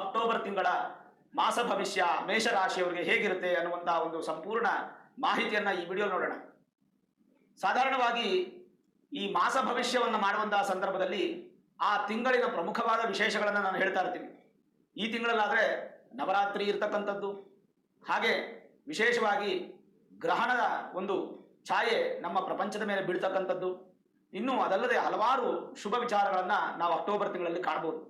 October ತಿಂಗಳ ಮಾಸ ಭವಿಷ್ಯ ಮೇಷರಾಶಿಯವರಿಗೆ ಹೇಗಿರುತ್ತೆ ಅನ್ನುವಂತಹ ಒಂದು ಸಂಪೂರ್ಣ ಮಾಹಿತಿಯನ್ನ ಈ ವಿಡಿಯೋ ನೋಡೋಣ. ಸಾಧಾರಣವಾಗಿ ಈ ಮಾಸ ಭವಿಷ್ಯವನ್ನು ಮಾಡುವಂತಹ ಸಂದರ್ಭದಲ್ಲಿ ಆ ತಿಂಗಳಿನ ಪ್ರಮುಖವಾದ ವಿಶೇಷಗಳನ್ನು ನಾನು ಹೇಳ್ತಾ ಇರ್ತೀನಿ. ಈ ತಿಂಗಳಲ್ಲಾದರೆ ನವರಾತ್ರಿ ಇರ್ತಕ್ಕಂಥದ್ದು, ಹಾಗೆ ವಿಶೇಷವಾಗಿ ಗ್ರಹಣದ ಒಂದು ಛಾಯೆ ನಮ್ಮ ಪ್ರಪಂಚದ ಮೇಲೆ ಬೀಳ್ತಕ್ಕಂಥದ್ದು. ಇನ್ನು ಅದಲ್ಲದೆ ಹಲವಾರು ಶುಭ ವಿಚಾರಗಳನ್ನು ನಾವು ಅಕ್ಟೋಬರ್ ತಿಂಗಳಲ್ಲಿ ಕಾಣಬಹುದು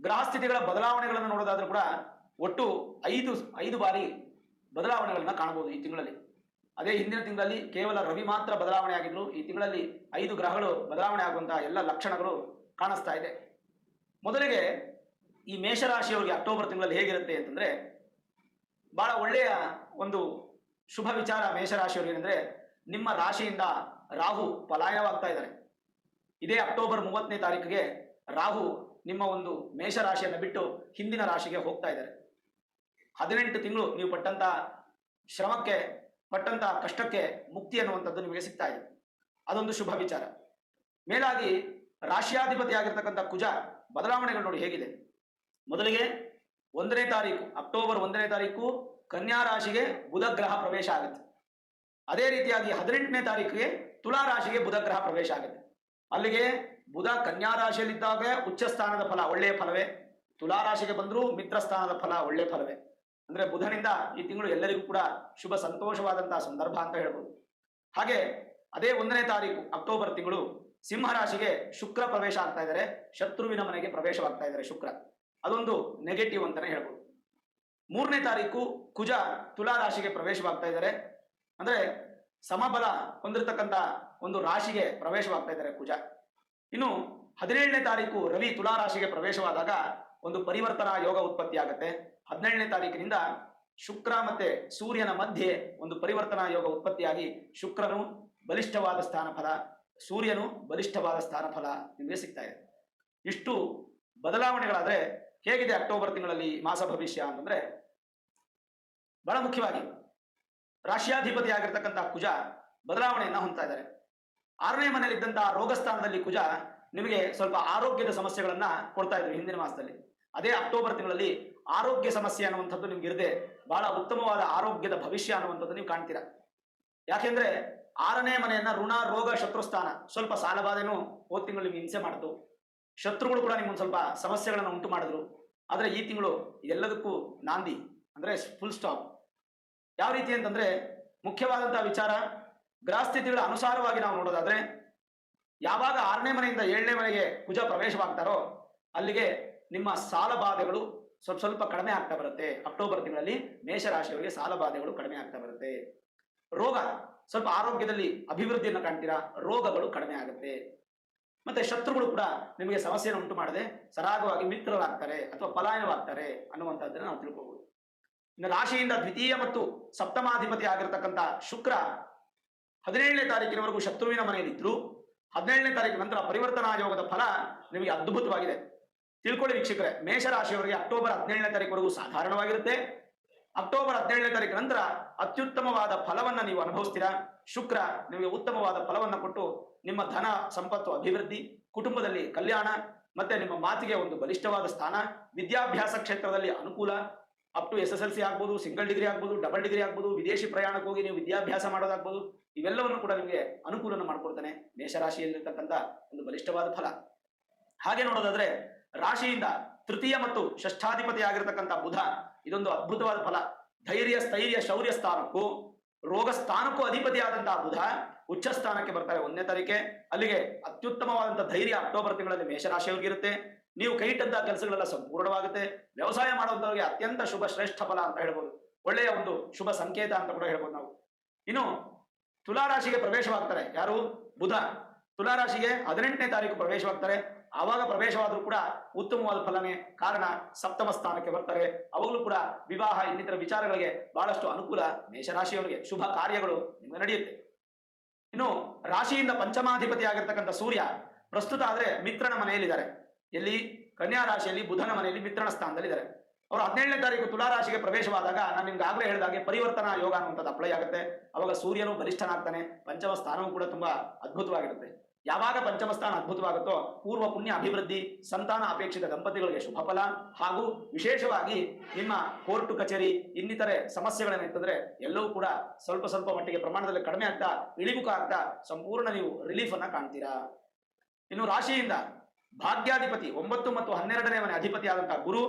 ಗ್ರಹ ಸ್ಥಿತಿಗಳ ಬದಲಾವಣೆಗಳನ್ನು ನೋಡೋದಾದ್ರೂ ಕೂಡ ಒಟ್ಟು ಐದು ಐದು ಬಾರಿ ಬದಲಾವಣೆಗಳನ್ನ ಕಾಣಬಹುದು ಈ ತಿಂಗಳಲ್ಲಿ. ಅದೇ ಹಿಂದಿನ ತಿಂಗಳಲ್ಲಿ ಕೇವಲ ರವಿ ಮಾತ್ರ ಬದಲಾವಣೆ ಆಗಿದ್ರು, ಈ ತಿಂಗಳಲ್ಲಿ ಐದು ಗ್ರಹಗಳು ಬದಲಾವಣೆ ಆಗುವಂತಹ ಎಲ್ಲ ಲಕ್ಷಣಗಳು ಕಾಣಿಸ್ತಾ ಇದೆ. ಮೊದಲಿಗೆ ಈ ಮೇಷರಾಶಿಯವರಿಗೆ ಅಕ್ಟೋಬರ್ ತಿಂಗಳಲ್ಲಿ ಹೇಗಿರುತ್ತೆ ಅಂತಂದ್ರೆ, ಬಹಳ ಒಳ್ಳೆಯ ಒಂದು ಶುಭ ವಿಚಾರ ಮೇಷರಾಶಿಯವರು ಏನಂದ್ರೆ, ನಿಮ್ಮ ರಾಶಿಯಿಂದ ರಾಹು ಪಲಾಯವಾಗ್ತಾ ಇದ್ದಾರೆ. ಇದೇ ಅಕ್ಟೋಬರ್ ಮೂವತ್ತನೇ ತಾರೀಕಿಗೆ ರಾಹು ನಿಮ್ಮ ಒಂದು ಮೇಷರಾಶಿಯನ್ನು ಬಿಟ್ಟು ಹಿಂದಿನ ರಾಶಿಗೆ ಹೋಗ್ತಾ ಇದ್ದಾರೆ. ಹದಿನೆಂಟು ತಿಂಗಳು ನೀವು ಪಟ್ಟಂತ ಶ್ರಮಕ್ಕೆ, ಪಟ್ಟಂತ ಕಷ್ಟಕ್ಕೆ ಮುಕ್ತಿ ಅನ್ನುವಂಥದ್ದು ನಿಮಗೆ ಸಿಗ್ತಾ ಇದೆ. ಅದೊಂದು ಶುಭ ವಿಚಾರ. ಮೇಲಾಗಿ ರಾಶಿಯಾಧಿಪತಿಯಾಗಿರ್ತಕ್ಕಂಥ ಕುಜ ಬದಲಾವಣೆಗಳು ನೋಡಿ ಹೇಗಿದೆ. ಮೊದಲಿಗೆ ಒಂದನೇ ತಾರೀಕು, ಅಕ್ಟೋಬರ್ ಒಂದನೇ ತಾರೀಕು ಕನ್ಯಾ ರಾಶಿಗೆ ಬುಧ ಗ್ರಹ ಪ್ರವೇಶ ಆಗುತ್ತೆ. ಅದೇ ರೀತಿಯಾಗಿ ಹದಿನೆಂಟನೇ ತಾರೀಕಿಗೆ ತುಲಾ ರಾಶಿಗೆ ಬುಧ ಗ್ರಹ ಪ್ರವೇಶ ಆಗುತ್ತೆ. ಅಲ್ಲಿಗೆ ಬುಧ ಕನ್ಯಾ ರಾಶಿಯಲ್ಲಿದ್ದಾಗ ಉಚ್ಚ ಸ್ಥಾನದ ಫಲ ಒಳ್ಳೆಯ ಫಲವೇ. ತುಲಾ ರಾಶಿಗೆ ಬಂದರೂ ಮಿತ್ರ ಸ್ಥಾನದ ಫಲ ಒಳ್ಳೆಯ ಫಲವೇ. ಅಂದ್ರೆ ಬುಧನಿಂದ ಈ ತಿಂಗಳು ಎಲ್ಲರಿಗೂ ಕೂಡ ಶುಭ ಸಂತೋಷವಾದಂತಹ ಸಂದರ್ಭ ಅಂತ ಹೇಳ್ಬೋದು. ಹಾಗೆ ಅದೇ ಒಂದನೇ ತಾರೀಕು ಅಕ್ಟೋಬರ್ ತಿಂಗಳು ಸಿಂಹ ರಾಶಿಗೆ ಶುಕ್ರ ಪ್ರವೇಶ ಆಗ್ತಾ ಇದ್ದಾರೆ ಶತ್ರುವಿನ ಮನೆಗೆ ಪ್ರವೇಶವಾಗ್ತಾ ಇದ್ದಾರೆ ಶುಕ್ರ. ಅದೊಂದು ನೆಗೆಟಿವ್ ಅಂತಾನೆ ಹೇಳ್ಬೋದು. ಮೂರನೇ ತಾರೀಕು ಕುಜ ತುಲಾ ರಾಶಿಗೆ ಪ್ರವೇಶವಾಗ್ತಾ ಇದ್ದಾರೆ ಅಂದ್ರೆ ಸಮಬಲ ಹೊಂದಿರತಕ್ಕಂತ ಒಂದು ರಾಶಿಗೆ ಪ್ರವೇಶವಾಗ್ತಾ ಇದ್ದಾರೆ ಕುಜ. ಇನ್ನು ಹದಿನೇಳನೇ ತಾರೀಕು ರವಿ ತುಲಾರಾಶಿಗೆ ಪ್ರವೇಶವಾದಾಗ ಒಂದು ಪರಿವರ್ತನಾ ಯೋಗ ಉತ್ಪತ್ತಿ ಆಗುತ್ತೆ. ಹದಿನೇಳನೇ ತಾರೀಕಿನಿಂದ ಶುಕ್ರ ಮತ್ತೆ ಸೂರ್ಯನ ಮಧ್ಯೆ ಒಂದು ಪರಿವರ್ತನಾ ಯೋಗ ಉತ್ಪತ್ತಿಯಾಗಿ ಶುಕ್ರನು ಬಲಿಷ್ಠವಾದ ಸ್ಥಾನ ಫಲ, ಸೂರ್ಯನು ಬಲಿಷ್ಠವಾದ ಸ್ಥಾನ ಫಲ ನಿಮಗೆ ಸಿಗ್ತಾ ಇದೆ. ಇಷ್ಟು ಬದಲಾವಣೆಗಳಾದ್ರೆ ಹೇಗಿದೆ ಅಕ್ಟೋಬರ್ ತಿಂಗಳಲ್ಲಿ ಮಾಸ ಭವಿಷ್ಯ ಅಂತಂದ್ರೆ ಬಹಳ ಮುಖ್ಯವಾಗಿ ರಾಶಿಯಾಧಿಪತಿ ಆಗಿರ್ತಕ್ಕಂತಹ ಕುಜ ಬದಲಾವಣೆಯನ್ನ ಹೊಂದ್ತಾ ಇದ್ದಾರೆ. ಆರನೇ ಮನೆಯಲ್ಲಿದ್ದಂತಹ ರೋಗ ಸ್ಥಾನದಲ್ಲಿ ಕುಜ ನಿಮಗೆ ಸ್ವಲ್ಪ ಆರೋಗ್ಯದ ಸಮಸ್ಯೆಗಳನ್ನ ಕೊಡ್ತಾ ಇದ್ರು ಹಿಂದಿನ ಮಾಸದಲ್ಲಿ. ಅದೇ ಅಕ್ಟೋಬರ್ ತಿಂಗಳಲ್ಲಿ ಆರೋಗ್ಯ ಸಮಸ್ಯೆ ಅನ್ನುವಂಥದ್ದು ನಿಮ್ಗೆ ಇರದೆ ಬಹಳ ಉತ್ತಮವಾದ ಆರೋಗ್ಯದ ಭವಿಷ್ಯ ಅನ್ನುವಂಥದ್ದು ನೀವು ಕಾಣ್ತೀರಾ. ಯಾಕೆಂದ್ರೆ ಆರನೇ ಮನೆಯನ್ನ ಋಣ ರೋಗ ಶತ್ರುಸ್ಥಾನ ಸ್ವಲ್ಪ ಸಾಲಬಾಧೆನೂ ಹೋದ ತಿಂಗಳು ನಿಮ್ಗೆ ಹಿಂಸೆ ಮಾಡಿತು. ಶತ್ರುಗಳು ಕೂಡ ನಿಮ್ಗೊಂದು ಸ್ವಲ್ಪ ಸಮಸ್ಯೆಗಳನ್ನು ಉಂಟು ಮಾಡಿದ್ರು. ಆದರೆ ಈ ತಿಂಗಳು ಎಲ್ಲದಕ್ಕೂ ನಾಂದಿ ಅಂದ್ರೆ ಫುಲ್ ಸ್ಟಾಪ್ ಯಾವ ರೀತಿ ಅಂತಂದ್ರೆ ಮುಖ್ಯವಾದಂತಹ ವಿಚಾರ ಗ್ರಹಸ್ಥಿತಿಗಳ ಅನುಸಾರವಾಗಿ ನಾವು ನೋಡೋದಾದ್ರೆ, ಯಾವಾಗ ಆರನೇ ಮನೆಯಿಂದ ಏಳನೇ ಮನೆಗೆ ಕುಜ ಪ್ರವೇಶವಾಗ್ತಾರೋ, ಅಲ್ಲಿಗೆ ನಿಮ್ಮ ಸಾಲ ಬಾಧೆಗಳು ಸ್ವಲ್ಪ ಸ್ವಲ್ಪ ಕಡಿಮೆ ಆಗ್ತಾ ಬರುತ್ತೆ. ಅಕ್ಟೋಬರ್ ತಿಂಗಳಲ್ಲಿ ಮೇಷರಾಶಿಯವರಿಗೆ ಸಾಲ ಬಾಧೆಗಳು ಕಡಿಮೆ ಆಗ್ತಾ ಬರುತ್ತೆ. ರೋಗ, ಸ್ವಲ್ಪ ಆರೋಗ್ಯದಲ್ಲಿ ಅಭಿವೃದ್ಧಿಯನ್ನು ಕಾಣ್ತೀರಾ? ರೋಗಗಳು ಕಡಿಮೆ ಆಗುತ್ತೆ. ಮತ್ತೆ ಶತ್ರುಗಳು ಕೂಡ ನಿಮಗೆ ಸಮಸ್ಯೆಯನ್ನು ಉಂಟು ಮಾಡದೆ ಸರಾಗವಾಗಿ ಮಿತ್ರರಾಗ್ತಾರೆ ಅಥವಾ ಪಲಾಯನವಾಗ್ತಾರೆ ಅನ್ನುವಂಥದ್ದನ್ನು ನಾವು ತಿಳ್ಕೋಬಹುದು ಇನ್ನು ರಾಶಿಯಿಂದ ದ್ವಿತೀಯ ಮತ್ತು ಸಪ್ತಮಾಧಿಪತಿ ಆಗಿರತಕ್ಕಂಥ ಶುಕ್ರ ಹದಿನೇಳನೇ ತಾರೀಕಿನವರೆಗೂ ಶತ್ರುವಿನ ಮನೆಯಲ್ಲಿದ್ರು ಹದಿನೇಳನೇ ತಾರೀಕು ನಂತರ ಪರಿವರ್ತನಾ ಯೋಗದ ಫಲ ನಿಮಗೆ ಅದ್ಭುತವಾಗಿದೆ. ತಿಳ್ಕೊಳ್ಳಿ ವೀಕ್ಷಕರೇ, ಮೇಷರಾಶಿಯವರಿಗೆ ಅಕ್ಟೋಬರ್ ಹದಿನೇಳನೇ ತಾರೀಕುವರೆಗೂ ಸಾಧಾರಣವಾಗಿರುತ್ತೆ. ಅಕ್ಟೋಬರ್ ಹದಿನೇಳನೇ ತಾರೀಕು ನಂತರ ಅತ್ಯುತ್ತಮವಾದ ಫಲವನ್ನು ನೀವು ಅನುಭವಿಸ್ತೀರಾ? ಶುಕ್ರ ನಿಮಗೆ ಉತ್ತಮವಾದ ಫಲವನ್ನು ಕೊಟ್ಟು ನಿಮ್ಮ ಧನ, ಸಂಪತ್ತು, ಅಭಿವೃದ್ಧಿ, ಕುಟುಂಬದಲ್ಲಿ ಕಲ್ಯಾಣ ಮತ್ತೆ ನಿಮ್ಮ ಮಾತಿಗೆ ಒಂದು ಬಲಿಷ್ಠವಾದ ಸ್ಥಾನ, ವಿದ್ಯಾಭ್ಯಾಸ ಕ್ಷೇತ್ರದಲ್ಲಿ ಅನುಕೂಲ up to S S L C ಆಗ್ಬೋದು ಸಿಂಗಲ್ ಡಿಗ್ರಿ ಆಗ್ಬೋದು ಡಬಲ್ ಡಿಗ್ರಿ ಆಗ್ಬೋದು, ವಿದೇಶಿ ಪ್ರಯಾಣಕ್ಕೆ ಹೋಗಿ ನೀವು ವಿದ್ಯಾಭ್ಯಾಸ ಮಾಡೋದಾಗ್ಬೋದು, ಇವೆಲ್ಲವನ್ನು ಕೂಡ ನಿಮಗೆ ಅನುಕೂಲನ ಮಾಡ್ಕೊಡ್ತಾನೆ ಮೇಷರಾಶಿಯಲ್ಲಿರ್ತಕ್ಕಂಥ ಒಂದು ಬಲಿಷ್ಠವಾದ ಫಲ. ಹಾಗೆ ನೋಡೋದಾದ್ರೆ, ರಾಶಿಯಿಂದ ತೃತೀಯ ಮತ್ತು ಷಷ್ಠಾಧಿಪತಿ ಆಗಿರತಕ್ಕಂಥ ಬುಧ, ಇದೊಂದು ಅದ್ಭುತವಾದ ಫಲ. ಧೈರ್ಯ, ಸ್ಥೈರ್ಯ, ಶೌರ್ಯ ಸ್ಥಾನಕ್ಕೂ, ರೋಗ ಸ್ಥಾನಕ್ಕೂ ಅಧಿಪತಿಯಾದಂತಹ ಬುಧ ಉಚ್ಚ ಸ್ಥಾನಕ್ಕೆ ಬರ್ತಾರೆ ಒಂದನೇ ತಾರೀಕೆ ಅಲ್ಲಿಗೆ ಅತ್ಯುತ್ತಮವಾದಂತಹ ಧೈರ್ಯ ಅಕ್ಟೋಬರ್ ತಿಂಗಳಲ್ಲಿ ಮೇಷರಾಶಿಯವರಿಗೆ ಇರುತ್ತೆ ನೀವು ಕೈ ಇಟ್ಟಂತಹ ಕೆಲಸಗಳೆಲ್ಲ ಸಂಪೂರ್ಣವಾಗುತ್ತೆ. ವ್ಯವಸಾಯ ಮಾಡುವಂತವರಿಗೆ ಅತ್ಯಂತ ಶುಭ ಶ್ರೇಷ್ಠ ಫಲ ಅಂತ ಹೇಳ್ಬೋದು. ಒಳ್ಳೆಯ ಒಂದು ಶುಭ ಸಂಕೇತ ಅಂತ ಕೂಡ ಹೇಳ್ಬೋದು ನಾವು. ಇನ್ನು ತುಲಾರಾಶಿಗೆ ಪ್ರವೇಶವಾಗ್ತಾರೆ. ಯಾರು? ಬುಧ. ತುಲಾರಾಶಿಗೆ ಹದಿನೆಂಟನೇ ತಾರೀಕು ಪ್ರವೇಶವಾಗ್ತಾರೆ. ಆವಾಗ ಪ್ರವೇಶವಾದರೂ ಕೂಡ ಉತ್ತಮವಾದ ಫಲನೇ ಕಾರಣ ಸಪ್ತಮ ಸ್ಥಾನಕ್ಕೆ ಬರ್ತಾರೆ. ಅವಾಗಲೂ ಕೂಡ ವಿವಾಹ, ಇನ್ನಿತರ ವಿಚಾರಗಳಿಗೆ ಬಹಳಷ್ಟು ಅನುಕೂಲ ಮೇಷರಾಶಿಯವರಿಗೆ ಶುಭ ಕಾರ್ಯಗಳು ನಿಮಗೆ ನಡೆಯುತ್ತೆ. ಇನ್ನು ರಾಶಿಯಿಂದ ಪಂಚಮಾಧಿಪತಿ ಆಗಿರ್ತಕ್ಕಂಥ ಸೂರ್ಯ ಪ್ರಸ್ತುತ ಆದ್ರೆ ಮಿತ್ರನ ಮನೆಯಲ್ಲಿದ್ದಾರೆ. ಎಲ್ಲಿ ಕನ್ಯಾ ರಾಶಿಯಲ್ಲಿ ಬುಧನ ಮನೆಯಲ್ಲಿ ಮಿತ್ರನ ಸ್ಥಾನದಲ್ಲಿದ್ದಾರೆ ಅವರು ಹದಿನೇಳನೇ ತಾರೀಕು ತುಲಾ ರಾಶಿಗೆ ಪ್ರವೇಶವಾದಾಗ ನಾನು ನಿಮ್ಗೆ ಆಗ್ಲೇ ಹೇಳಿದಾಗೆ ಪರಿವರ್ತನಾ ಯೋಗ ಅನ್ನುವಂಥದ್ದು ಅಪ್ಲೈ ಆಗುತ್ತೆ. ಅವಾಗ ಸೂರ್ಯನು ಬಲಿಷ್ಠನಾಗ್ತಾನೆ. ಪಂಚಮ ಸ್ಥಾನವೂ ಕೂಡ ತುಂಬಾ ಅದ್ಭುತವಾಗಿರುತ್ತೆ. ಯಾವಾಗ ಪಂಚಮ ಸ್ಥಾನ ಅದ್ಭುತವಾಗುತ್ತೋ ಪೂರ್ವ ಪುಣ್ಯ ಅಭಿವೃದ್ಧಿ, ಸಂತಾನ ಅಪೇಕ್ಷಿತ ದಂಪತಿಗಳಿಗೆ ಶುಭಫಲ ಹಾಗೂ ವಿಶೇಷವಾಗಿ ನಿಮ್ಮ ಕೋರ್ಟು ಕಚೇರಿ, ಇನ್ನಿತರೆ ಸಮಸ್ಯೆಗಳೇನಿತ್ತಂದ್ರೆ ಎಲ್ಲವೂ ಕೂಡ ಸ್ವಲ್ಪ ಸ್ವಲ್ಪ ಮಟ್ಟಿಗೆ ಪ್ರಮಾಣದಲ್ಲಿ ಕಡಿಮೆ ಆಗ್ತಾ, ಇಳಿಮುಖ ಆಗ್ತಾ ಸಂಪೂರ್ಣ ನೀವು ರಿಲೀಫ್ ಅನ್ನ ಕಾಣ್ತೀರಾ. ಇನ್ನು ರಾಶಿಯಿಂದ ಭಾಗ್ಯಾಧಿಪತಿ ಒಂಬತ್ತು ಮತ್ತು ಹನ್ನೆರಡನೇ ಮನೆ ಅಧಿಪತಿ ಆದಂತಹ ಗುರು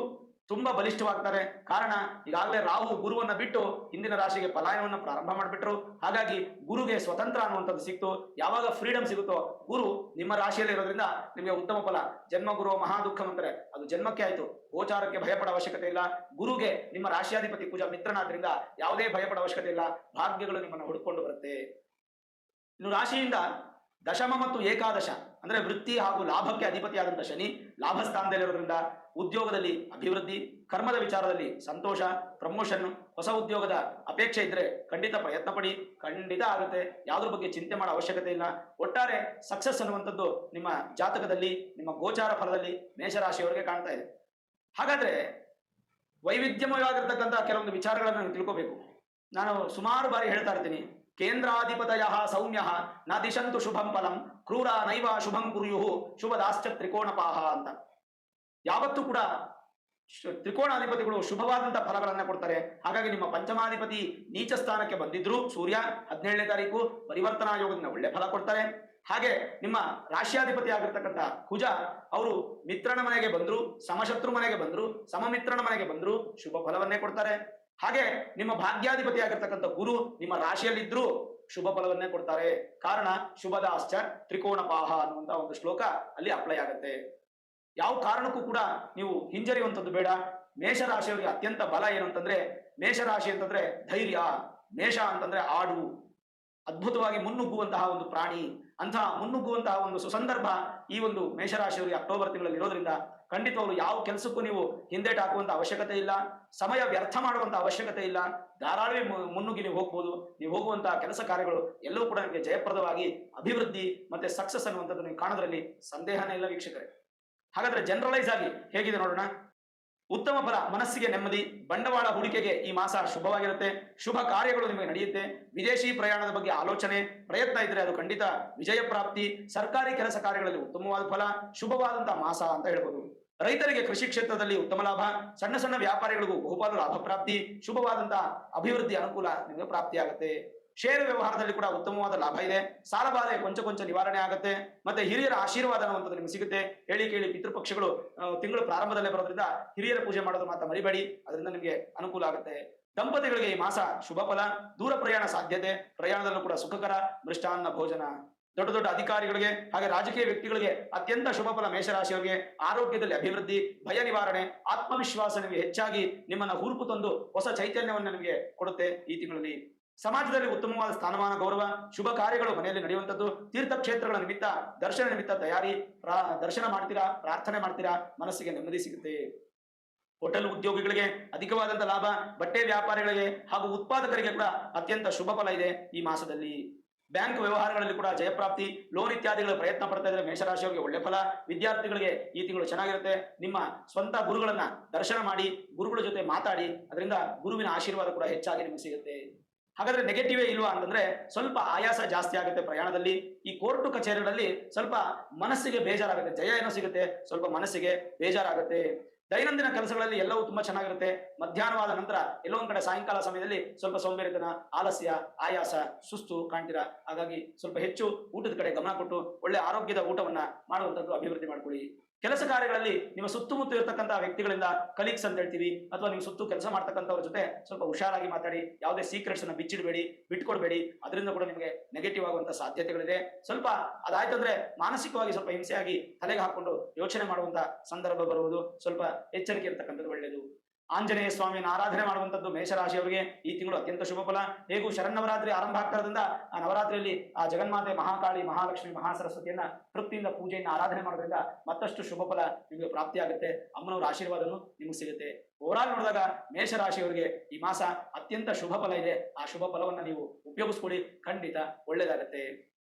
ತುಂಬಾ ಬಲಿಷ್ಠವಾಗ್ತಾರೆ. ಕಾರಣ ಈಗಾಗಲೇ ರಾಹು ಗುರುವನ್ನ ಬಿಟ್ಟು ಹಿಂದಿನ ರಾಶಿಗೆ ಪಲಾಯನವನ್ನು ಪ್ರಾರಂಭ ಮಾಡಿಬಿಟ್ರು. ಹಾಗಾಗಿ ಗುರುಗೆ ಸ್ವತಂತ್ರ ಅನ್ನುವಂಥದ್ದು ಸಿಕ್ತು. ಯಾವಾಗ ಫ್ರೀಡಮ್ ಸಿಗುತ್ತೋ ಗುರು ನಿಮ್ಮ ರಾಶಿಯಲ್ಲಿ ಇರೋದ್ರಿಂದ ನಿಮಗೆ ಉತ್ತಮ ಫಲ. ಜನ್ಮ ಗುರು ಮಹಾ ದುಃಖ ಅಂತಾರೆ. ಅದು ಜನ್ಮಕ್ಕೆ ಆಯ್ತು. ಗೋಚಾರಕ್ಕೆ ಭಯಪಡ ಅವಶ್ಯಕತೆ ಇಲ್ಲ. ಗುರುಗೆ ನಿಮ್ಮ ರಾಶಿಯಾಧಿಪತಿ ಪೂಜಾ ಮಿತ್ರನಾದ್ರಿಂದ ಯಾವುದೇ ಭಯಪಡ ಅವಶ್ಯಕತೆ ಇಲ್ಲ. ಭಾಗ್ಯಗಳು ನಿಮ್ಮನ್ನು ಹುಡುಕೊಂಡು ಬರುತ್ತೆ. ಇನ್ನು ರಾಶಿಯಿಂದ ದಶಮ ಮತ್ತು ಏಕಾದಶ. ಅಂದ್ರೆ ವೃತ್ತಿ ಹಾಗೂ ಲಾಭಕ್ಕೆ ಅಧಿಪತಿಯಾದಂಥ ಶನಿ ಲಾಭ ಸ್ಥಾನದಲ್ಲಿರೋದ್ರಿಂದ ಉದ್ಯೋಗದಲ್ಲಿ ಅಭಿವೃದ್ಧಿ, ಕರ್ಮದ ವಿಚಾರದಲ್ಲಿ ಸಂತೋಷ ಪ್ರಮೋಷನ್ ಹೊಸ ಉದ್ಯೋಗದ ಅಪೇಕ್ಷೆ ಇದ್ರೆ ಖಂಡಿತ ಪ್ರಯತ್ನ ಪಡಿ, ಖಂಡಿತ ಆಗುತ್ತೆ. ಯಾವುದ್ರ ಬಗ್ಗೆ ಚಿಂತೆ ಮಾಡೋ ಅವಶ್ಯಕತೆ ಇಲ್ಲ. ಒಟ್ಟಾರೆ ಸಕ್ಸಸ್ ಅನ್ನುವಂಥದ್ದು ನಿಮ್ಮ ಜಾತಕದಲ್ಲಿ, ನಿಮ್ಮ ಗೋಚಾರ ಫಲದಲ್ಲಿ ಮೇಷರಾಶಿಯವರಿಗೆ ಕಾಣ್ತಾ ಇದೆ. ಹಾಗಾದ್ರೆ ವೈವಿಧ್ಯಮಯವಾಗಿರ್ತಕ್ಕಂಥ ಕೆಲವೊಂದು ವಿಚಾರಗಳನ್ನು ತಿಳ್ಕೋಬೇಕು. ನಾನು ಸುಮಾರು ಬಾರಿ ಹೇಳ್ತಾ ಇರ್ತೀನಿ. ಕೇಂದ್ರಾಧಿಪತಯ ಸೌಮ್ಯ ನ ದಿಶಂತು ಶುಭಂ ಫಲಂ, ಕ್ರೂರ ನೈವ ಶುಭಂ ಕುರ್ಯು, ಶುಭದಾಶ್ಚ ತ್ರಿಕೋಣಪಾಹ ಅಂತ. ಯಾವತ್ತೂ ಕೂಡ ತ್ರಿಕೋಣಾಧಿಪತಿಗಳು ಶುಭವಾದಂತಹ ಫಲಗಳನ್ನ ಕೊಡ್ತಾರೆ. ಹಾಗಾಗಿ ನಿಮ್ಮ ಪಂಚಮಾಧಿಪತಿ ನೀಚ ಸ್ಥಾನಕ್ಕೆ ಬಂದಿದ್ರು ಸೂರ್ಯ ಹದಿನೇಳನೇ ತಾರೀಕು ಪರಿವರ್ತನಾ ಯೋಗದಿಂದ ಒಳ್ಳೆ ಫಲ ಕೊಡ್ತಾರೆ. ಹಾಗೆ ನಿಮ್ಮ ರಾಶ್ಯಾಧಿಪತಿ ಆಗಿರ್ತಕ್ಕಂಥ ಕುಜ, ಅವರು ಮಿತ್ರನ ಮನೆಗೆ ಬಂದ್ರು, ಸಮಶತ್ರು ಮನೆಗೆ ಬಂದ್ರು, ಸಮಮಿತ್ರನ ಮನೆಗೆ ಬಂದ್ರು ಶುಭ ಫಲವನ್ನೇ ಕೊಡ್ತಾರೆ. ಹಾಗೆ ನಿಮ್ಮ ಭಾಗ್ಯಾಧಿಪತಿ ಆಗಿರ್ತಕ್ಕಂಥ ಗುರು ನಿಮ್ಮ ರಾಶಿಯಲ್ಲಿದ್ರು ಶುಭ ಫಲವನ್ನೇ ಕೊಡ್ತಾರೆ. ಕಾರಣ ಶುಭದಾಶ್ಚ ತ್ರಿಕೋಣ ಪಾಹ ಅನ್ನುವಂತ ಒಂದು ಶ್ಲೋಕ ಅಲ್ಲಿ ಅಪ್ಲೈ ಆಗುತ್ತೆ. ಯಾವ ಕಾರಣಕ್ಕೂ ಕೂಡ ನೀವು ಹಿಂಜರಿಯುವಂಥದ್ದು ಬೇಡ. ಮೇಷರಾಶಿಯವರಿಗೆ ಅತ್ಯಂತ ಬಲ ಏನು ಅಂತಂದ್ರೆ, ಮೇಷರಾಶಿ ಅಂತಂದ್ರೆ ಧೈರ್ಯ, ಮೇಷ ಅಂತಂದ್ರೆ ಆಡು. ಅದ್ಭುತವಾಗಿ ಮುನ್ನುಗ್ಗುವಂತಹ ಒಂದು ಪ್ರಾಣಿ. ಅಂತಹ ಮುನ್ನುಗ್ಗುವಂತಹ ಒಂದು ಸುಸಂದರ್ಭ ಈ ಒಂದು ಮೇಷರಾಶಿಯವರಿಗೆ ಅಕ್ಟೋಬರ್ ತಿಂಗಳಲ್ಲಿ ಇರೋದ್ರಿಂದ ಖಂಡಿತವಾಗ್ಲು ಯಾವ ಕೆಲಸಕ್ಕೂ ನೀವು ಹಿಂದೇಟ್ ಹಾಕುವಂತ ಅವಶ್ಯಕತೆ ಇಲ್ಲ. ಸಮಯ ವ್ಯರ್ಥ ಮಾಡುವಂತ ಅವಶ್ಯಕತೆ ಇಲ್ಲ. ಧಾರಾಳವೇ ಮುನ್ನುಗ್ಗಿ ನೀವು ಹೋಗ್ಬೋದು. ನೀವು ಹೋಗುವಂತಹ ಕೆಲಸ ಕಾರ್ಯಗಳು ಎಲ್ಲವೂ ಕೂಡ ನಿಮಗೆ ಜಯಪ್ರದವಾಗಿ ಅಭಿವೃದ್ಧಿ ಮತ್ತೆ ಸಕ್ಸಸ್ ಅನ್ನುವಂಥದ್ದು ನೀವು ಕಾಣೋದ್ರಲ್ಲಿ ಸಂದೇಹನೇ ಇಲ್ಲ ವೀಕ್ಷಕರೇ. ಹಾಗಾದ್ರೆ ಜನರಲೈಸ್ ಆಗಿ ಹೇಗಿದೆ ನೋಡೋಣ. ಉತ್ತಮ ಫಲ, ಮನಸ್ಸಿಗೆ ನೆಮ್ಮದಿ, ಬಂಡವಾಳ ಹೂಡಿಕೆಗೆ ಈ ಮಾಸ ಶುಭವಾಗಿರುತ್ತೆ. ಶುಭ ಕಾರ್ಯಗಳು ನಿಮಗೆ ನಡೆಯುತ್ತೆ. ವಿದೇಶಿ ಪ್ರಯಾಣದ ಬಗ್ಗೆ ಆಲೋಚನೆ, ಪ್ರಯತ್ನ ಇದ್ರೆ ಅದು ಖಂಡಿತ ವಿಜಯ ಪ್ರಾಪ್ತಿ. ಸರ್ಕಾರಿ ಕೆಲಸ ಕಾರ್ಯಗಳಲ್ಲಿ ಉತ್ತಮವಾದ ಫಲ ಶುಭವಾದಂತಹ ಮಾಸ ಅಂತ ಹೇಳ್ಬೋದು. ರೈತರಿಗೆ ಕೃಷಿ ಕ್ಷೇತ್ರದಲ್ಲಿ ಉತ್ತಮ ಲಾಭ, ಸಣ್ಣ ಸಣ್ಣ ವ್ಯಾಪಾರಿಗಳಿಗೂ ಬಹುಪಾಲು ಲಾಭ ಪ್ರಾಪ್ತಿ ಶುಭವಾದಂತಹ ಅಭಿವೃದ್ಧಿ ಅನುಕೂಲ ನಿಮಗೆ ಪ್ರಾಪ್ತಿಯಾಗುತ್ತೆ. ಷೇರು ವ್ಯವಹಾರದಲ್ಲಿ ಕೂಡ ಉತ್ತಮವಾದ ಲಾಭ ಇದೆ. ಸಾಲಬಾಧೆ ಕೊಂಚ ಕೊಂಚ ನಿವಾರಣೆ ಆಗುತ್ತೆ. ಮತ್ತೆ ಹಿರಿಯರ ಆಶೀರ್ವಾದ ಅನ್ನುವಂಥದ್ದು ನಿಮಗೆ ಸಿಗುತ್ತೆ. ಹೇಳಿ ಕೇಳಿ ಪಿತೃಪಕ್ಷಗಳು ತಿಂಗಳು ಪ್ರಾರಂಭದಲ್ಲೇ ಬರೋದ್ರಿಂದ ಹಿರಿಯರ ಪೂಜೆ ಮಾಡೋದು ಮಾತ್ರ ಮರಿಬೇಡಿ. ಅದರಿಂದ ನಿಮಗೆ ಅನುಕೂಲ ಆಗುತ್ತೆ. ದಂಪತಿಗಳಿಗೆ ಈ ಮಾಸ ಶುಭ ಫಲ. ದೂರ ಪ್ರಯಾಣ ಸಾಧ್ಯತೆ. ಪ್ರಯಾಣದಲ್ಲೂ ಕೂಡ ಸುಖಕರ ಮೃಷ್ಟಾನ್ನ ಭೋಜನ. ದೊಡ್ಡ ದೊಡ್ಡ ಅಧಿಕಾರಿಗಳಿಗೆ ಹಾಗೆ ರಾಜಕೀಯ ವ್ಯಕ್ತಿಗಳಿಗೆ ಅತ್ಯಂತ ಶುಭ ಫಲ ಮೇಷರಾಶಿಯವರಿಗೆ ಆರೋಗ್ಯದಲ್ಲಿ ಅಭಿವೃದ್ಧಿ, ಭಯ ನಿವಾರಣೆ, ಆತ್ಮವಿಶ್ವಾಸ ನಿಮಗೆ ಹೆಚ್ಚಾಗಿ ನಿಮ್ಮನ್ನ ಹುರುಪು ತಂದು ಹೊಸ ಚೈತನ್ಯವನ್ನು ನಿಮಗೆ ಕೊಡುತ್ತೆ ಈ ತಿಂಗಳಲ್ಲಿ. ಸಮಾಜದಲ್ಲಿ ಉತ್ತಮವಾದ ಸ್ಥಾನಮಾನ, ಗೌರವ, ಶುಭ ಕಾರ್ಯಗಳು ಮನೆಯಲ್ಲಿ ನಡೆಯುವಂಥದ್ದು, ತೀರ್ಥಕ್ಷೇತ್ರಗಳ ನಿಮಿತ್ತ, ದರ್ಶನ ನಿಮಿತ್ತ ತಯಾರಿ ದರ್ಶನ ಮಾಡ್ತೀರಾ, ಪ್ರಾರ್ಥನೆ ಮಾಡ್ತೀರಾ, ಮನಸ್ಸಿಗೆ ನೆಮ್ಮದಿ ಸಿಗುತ್ತೆ. ಹೋಟೆಲ್ ಉದ್ಯೋಗಿಗಳಿಗೆ ಅಧಿಕವಾದಂಥ ಲಾಭ, ಬಟ್ಟೆ ವ್ಯಾಪಾರಿಗಳಿಗೆ ಹಾಗೂ ಉತ್ಪಾದಕರಿಗೆ ಕೂಡ ಅತ್ಯಂತ ಶುಭ ಫಲ ಇದೆ ಈ ಮಾಸದಲ್ಲಿ. ಬ್ಯಾಂಕ್ ವ್ಯವಹಾರಗಳಲ್ಲಿ ಕೂಡ ಜಯಪ್ರಾಪ್ತಿ, ಲೋನ್ ಇತ್ಯಾದಿಗಳ ಪ್ರಯತ್ನ ಪಡ್ತಾ ಇದ್ರೆ ಮೇಷರಾಶಿಯವರಿಗೆ ಒಳ್ಳೆ ಫಲ, ವಿದ್ಯಾರ್ಥಿಗಳಿಗೆ ಈ ತಿಂಗಳು ಚೆನ್ನಾಗಿರುತ್ತೆ. ನಿಮ್ಮ ಸ್ವಂತ ಗುರುಗಳನ್ನ ದರ್ಶನ ಮಾಡಿ, ಗುರುಗಳ ಜೊತೆ ಮಾತಾಡಿ, ಅದರಿಂದ ಗುರುವಿನ ಆಶೀರ್ವಾದ ಕೂಡ ಹೆಚ್ಚಾಗಿ ನಿಮಗೆ ಸಿಗುತ್ತೆ. ಹಾಗಾದ್ರೆ ನೆಗೆಟಿವೇ ಇಲ್ವಾ ಅಂತಂದ್ರೆ ಸ್ವಲ್ಪ ಆಯಾಸ ಜಾಸ್ತಿ ಆಗುತ್ತೆ ಪ್ರಯಾಣದಲ್ಲಿ. ಈ ಕೋರ್ಟು ಕಚೇರಿಗಳಲ್ಲಿ ಸ್ವಲ್ಪ ಮನಸ್ಸಿಗೆ ಬೇಜಾರಾಗುತ್ತೆ. ಜಯ ಏನೋ ಸಿಗುತ್ತೆ, ಸ್ವಲ್ಪ ಮನಸ್ಸಿಗೆ ಬೇಜಾರಾಗುತ್ತೆ. ದೈನಂದಿನ ಕೆಲಸಗಳಲ್ಲಿ ಎಲ್ಲವೂ ತುಂಬಾ ಚೆನ್ನಾಗಿರುತ್ತೆ. ಮಧ್ಯಾಹ್ನವಾದ ನಂತರ ಎಲ್ಲೋ ಒಂದ್ ಕಡೆ ಸಾಯಂಕಾಲ ಸಮಯದಲ್ಲಿ ಸ್ವಲ್ಪ ಸೋಂಬೇರಿತನ ಆಲಸ್ಯ, ಆಯಾಸ, ಸುಸ್ತು ಕಾಣ್ತೀರಾ? ಹಾಗಾಗಿ ಸ್ವಲ್ಪ ಹೆಚ್ಚು ಊಟದ ಕಡೆ ಗಮನ ಕೊಟ್ಟು ಒಳ್ಳೆ ಆರೋಗ್ಯದ ಊಟವನ್ನ ಮಾಡುವಂಥದ್ದು ಅಭಿವೃದ್ಧಿ ಮಾಡ್ಕೊಳ್ಳಿ. ಕೆಲಸ ಕಾರ್ಯಗಳಲ್ಲಿ ನಿಮ್ಮ ಸುತ್ತಮುತ್ತ ಇರತಕ್ಕಂತಹ ವ್ಯಕ್ತಿಗಳಿಂದ ಕಲೀಗ್ಸ್ ಅಂತ ಹೇಳ್ತೀವಿ, ಅಥವಾ ನಿಮ್ಮ ಸುತ್ತು ಕೆಲಸ ಮಾಡ್ತಕ್ಕಂಥವ್ರ ಜೊತೆ ಸ್ವಲ್ಪ ಹುಷಾರಾಗಿ ಮಾತಾಡಿ, ಯಾವುದೇ ಸೀಕ್ರೆಟ್ಸ್ ಅನ್ನ ಬಿಚ್ಚಿಡಬೇಡಿ, ಬಿಟ್ಕೊಡ್ಬೇಡಿ, ಅದರಿಂದ ಕೂಡ ನಿಮಗೆ ನೆಗೆಟಿವ್ ಆಗುವಂತ ಸಾಧ್ಯತೆಗಳಿದೆ. ಸ್ವಲ್ಪ ಅದಾಯ್ತಂದ್ರೆ ಮಾನಸಿಕವಾಗಿ ಸ್ವಲ್ಪ ಹಿಂಸೆಯಾಗಿ ತಲೆಗೆ ಹಾಕೊಂಡು ಯೋಚನೆ ಮಾಡುವಂತ ಸಂದರ್ಭ ಬರುವುದು ಸ್ವಲ್ಪ ಎಚ್ಚರಿಕೆ ಇರತಕ್ಕಂಥದ್ದು ಒಳ್ಳೆಯದು. ಆಂಜನೇಯ ಸ್ವಾಮಿಯನ್ನು ಆರಾಧನೆ ಮಾಡುವಂತದ್ದು ಮೇಷರಾಶಿಯವರಿಗೆ ಈ ತಿಂಗಳು ಅತ್ಯಂತ ಶುಭ ಫಲ. ಹೇಗೂ ಶರನ್ನವರಾತ್ರಿ ಆರಂಭ ಆಗ್ತಾರದಿಂದ ಆ ನವರಾತ್ರಿಯಲ್ಲಿ ಆ ಜಗನ್ಮಾತೆ ಮಹಾಕಾಳಿ, ಮಹಾಲಕ್ಷ್ಮಿ, ಮಹಾಸರಸ್ವತಿಯನ್ನ ತೃಪ್ತಿಯಿಂದ ಪೂಜೆಯನ್ನು ಆರಾಧನೆ ಮಾಡೋದ್ರಿಂದ ಮತ್ತಷ್ಟು ಶುಭ ಫಲ ನಿಮಗೆ ಪ್ರಾಪ್ತಿಯಾಗುತ್ತೆ. ಅಮ್ಮನವರ ಆಶೀರ್ವಾದನು ನಿಮಗೆ ಸಿಗುತ್ತೆ. ಓವರಾಲ್ ನೋಡಿದಾಗ ಮೇಷರಾಶಿಯವರಿಗೆ ಈ ಮಾಸ ಅತ್ಯಂತ ಶುಭ ಫಲ ಇದೆ. ಆ ಶುಭ ಫಲವನ್ನು ನೀವು ಉಪಯೋಗಿಸ್ಕೊಳ್ಳಿ. ಖಂಡಿತ ಒಳ್ಳೇದಾಗತ್ತೆ.